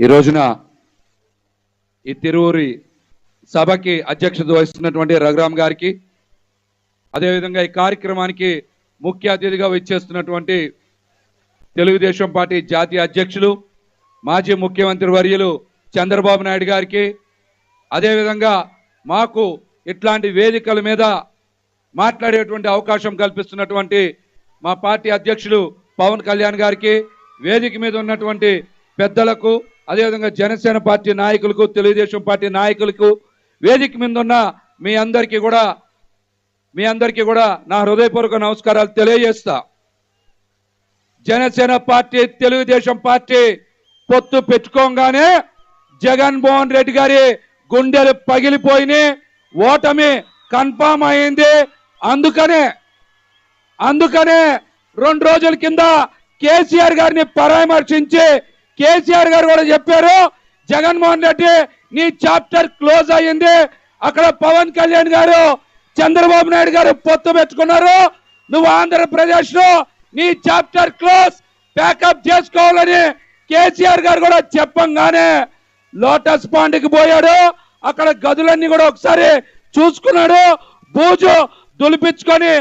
ఈ రోజున ఈ తిరువురి సభకి అధ్యక్షత వహిస్తున్నటువంటి రఘురామ్ గారికి అదేవిధంగా ఈ కార్యక్రమానికి ముఖ్య అతిథిగా విచ్చేస్తున్నటువంటి తెలుగుదేశం పార్టీ జాతీయ అధ్యక్షులు మాజీ ముఖ్యమంత్రి వర్యులు చంద్రబాబు నాయుడు గారికి అదేవిధంగా మాకు ఇట్లాంటి వేదికల మీద మాట్లాడేటువంటి అవకాశం కల్పిస్తున్నటువంటి మా పార్టీ అధ్యక్షులు పవన్ కళ్యాణ్ గారికి వేదిక మీద ఉన్నటువంటి పెద్దలకు అదేవిధంగా జనసేన పార్టీ నాయకులకు తెలుగుదేశం పార్టీ నాయకులకు వేదిక మీద ఉన్న మీ అందరికీ కూడా మీ అందరికీ కూడా నా హృదయపూర్వక నమస్కారాలు తెలియజేస్తా. జనసేన పార్టీ తెలుగుదేశం పార్టీ పొత్తు పెట్టుకోగానే జగన్మోహన్ రెడ్డి గారి గుండెలు పగిలిపోయినాయి ఓటమి కన్ఫామ్ అయింది. అందుకనే అందుకనే రెండు రోజుల కింద కేసీఆర్ గారిని పరామర్శించి కేసీఆర్ గారు కూడా చెప్పారు జగన్మోహన్ రెడ్డి నీ చాప్టర్ క్లోజ్ అయ్యింది. అక్కడ పవన్ కళ్యాణ్ గారు చంద్రబాబు నాయుడు గారు పొత్తు పెట్టుకున్నారు. నువ్వు ఆంధ్రప్రదేశ్లో నీ చాప్టర్ క్లోజ్ ప్యాకప్ చేసుకోవాలని కేసీఆర్ గారు కూడా చెప్పంగానే లోటస్ పాండ్కి పోయాడు. అక్కడ గదులన్నీ కూడా ఒకసారి చూసుకున్నాడు. బూజు దులిపించుకొని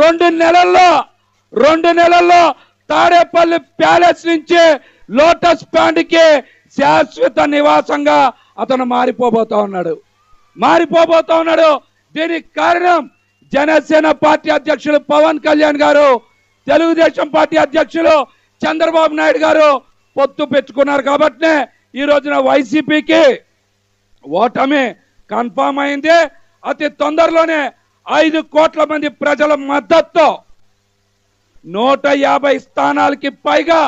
రెండు నెలల్లో రెండు నెలల్లో తాడేపల్లి ప్యాలెస్ నుంచి లోటస్ పాండ్ శాశ్వత నివాసంగా అతను మారిపోబోతా ఉన్నాడు. మారిపోబోతా ఉన్నాడు. దీనికి కారణం జనసేన పార్టీ అధ్యక్షులు పవన్ కళ్యాణ్ గారు తెలుగుదేశం పార్టీ అధ్యక్షులు చంద్రబాబు నాయుడు గారు పొత్తు పెట్టుకున్నారు కాబట్టినే ఈ రోజున వైసీపీకి ఓటమి కన్ఫామ్ అయింది. అతి తొందరలోనే ఐదు కోట్ల మంది ప్రజల మద్దతుతో నూట యాభై స్థానాలకి పైగా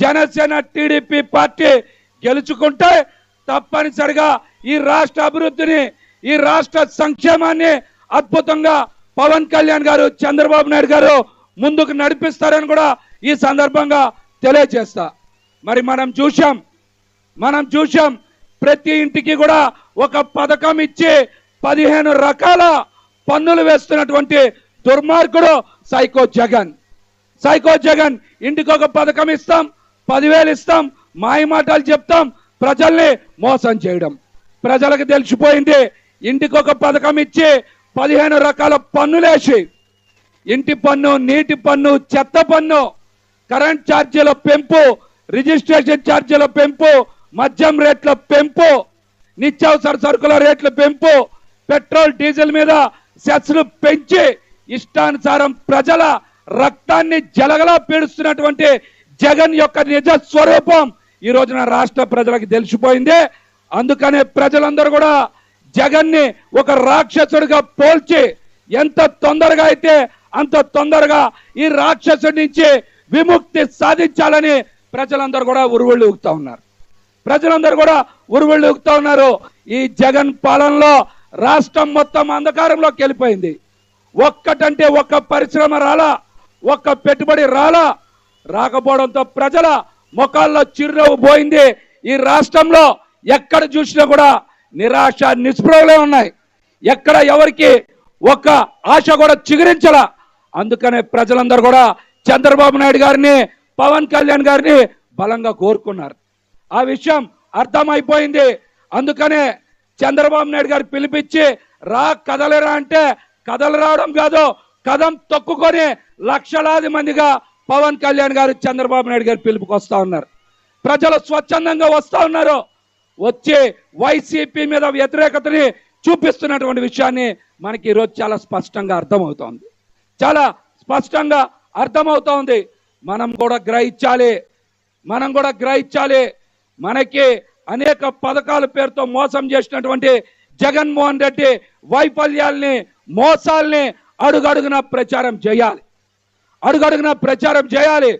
జనసేన టీడీపీ పార్టీ గెలుచుకుంటే తప్పనిసరిగా ఈ రాష్ట్ర అభివృద్ధిని ఈ రాష్ట్ర సంక్షేమాన్ని అద్భుతంగా పవన్ కళ్యాణ్ గారు చంద్రబాబు నాయుడు గారు ముందుకు నడిపిస్తారని కూడా ఈ సందర్భంగా తెలియజేస్తా. మరి మనం చూశాం మనం చూశాం ప్రతి ఇంటికి కూడా ఒక పథకం ఇచ్చి పదిహేను రకాల పన్నులు వేస్తున్నటువంటి దుర్మార్గుడు సైకో జగన్. సైకో జగన్ ఇంటికి ఒక పథకం ఇస్తాం పదివేలు ఇస్తాం మాయ మాటలు చెప్తాం ప్రజల్ని మోసం చేయడం. ప్రజలకు తెలిసిపోయింది ఇంటికి ఒక పథకం ఇచ్చి పదిహేను రకాల పన్నులేసి ఇంటి పన్ను నీటి పన్ను చెత్త పన్ను కరెంట్ ఛార్జీల పెంపు రిజిస్ట్రేషన్ ఛార్జీల పెంపు మద్యం రేట్ల పెంపు నిత్యావసర సరుకుల రేట్ల పెంపు పెట్రోల్ డీజిల్ మీద సెస్లు పెంచి ఇష్టానుసారం ప్రజల రక్తాన్ని జలగలా పీడుస్తున్నటువంటి జగన్ యొక్క నిజ స్వరూపం ఈ రోజున రాష్ట్ర ప్రజలకు తెలిసిపోయింది. అందుకనే ప్రజలందరూ కూడా జగన్ని ఒక రాక్షసుడిగా పోల్చి ఎంత తొందరగా అయితే అంత తొందరగా ఈ రాక్షసుడి నుంచి విముక్తి సాధించాలని ప్రజలందరూ కూడా ఉరువుళ్ళు ఊగుతా ఉన్నారు. ప్రజలందరూ కూడా ఉరువుళ్ళు ఊగుతా ఉన్నారు. ఈ జగన్ పాలనలో రాష్ట్రం మొత్తం అంధకారంలోకి వెళ్ళిపోయింది. ఒక్కటంటే ఒక్క పరిశ్రమ రాలా ఒక్క పెట్టుబడి రాలా రాకపోవడంతో ప్రజల ముఖాల్లో చిరునవ్వు పోయింది. ఈ రాష్ట్రంలో ఎక్కడ చూసినా కూడా నిరాశ నిస్పృహలే ఉన్నాయి. ఎక్కడ ఎవరికి ఒక్క ఆశ కూడా చిగురించలా. అందుకనే ప్రజలందరూ కూడా చంద్రబాబు నాయుడు గారిని పవన్ కళ్యాణ్ గారిని బలంగా కోరుకున్నారు. ఆ విషయం అర్థమైపోయింది. అందుకనే చంద్రబాబు నాయుడు గారు పిలిపించి రా కదలరా అంటే కథలు రావడం కాదు కథం తొక్కుకొని లక్షలాది మందిగా పవన్ కళ్యాణ్ గారు చంద్రబాబు నాయుడు గారు పిలుపుకి వస్తా ఉన్నారు. ప్రజలు స్వచ్ఛందంగా వస్తా ఉన్నారు. వచ్చి వైసీపీ మీద వ్యతిరేకతని చూపిస్తున్నటువంటి విషయాన్ని మనకి ఈరోజు చాలా స్పష్టంగా అర్థమవుతోంది. చాలా స్పష్టంగా అర్థమవుతోంది. మనం కూడా గ్రహించాలి. మనం కూడా గ్రహించాలి. మనకి అనేక పథకాల పేరుతో మోసం చేసినటువంటి జగన్మోహన్ రెడ్డి వైఫల్యాల్ని మోసాల్ని అడుగడుగున ప్రచారం చేయాలి. అడుగడుగున ప్రచారం చేయాలి.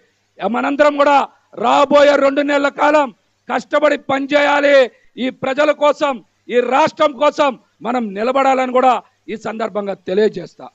మనందరం కూడా రాబోయే రెండు నెలల కాలం కష్టపడి పనిచేయాలి. ఈ ప్రజల కోసం ఈ రాష్ట్రం కోసం మనం నిలబడాలని కూడా ఈ సందర్భంగా తెలియజేస్తా.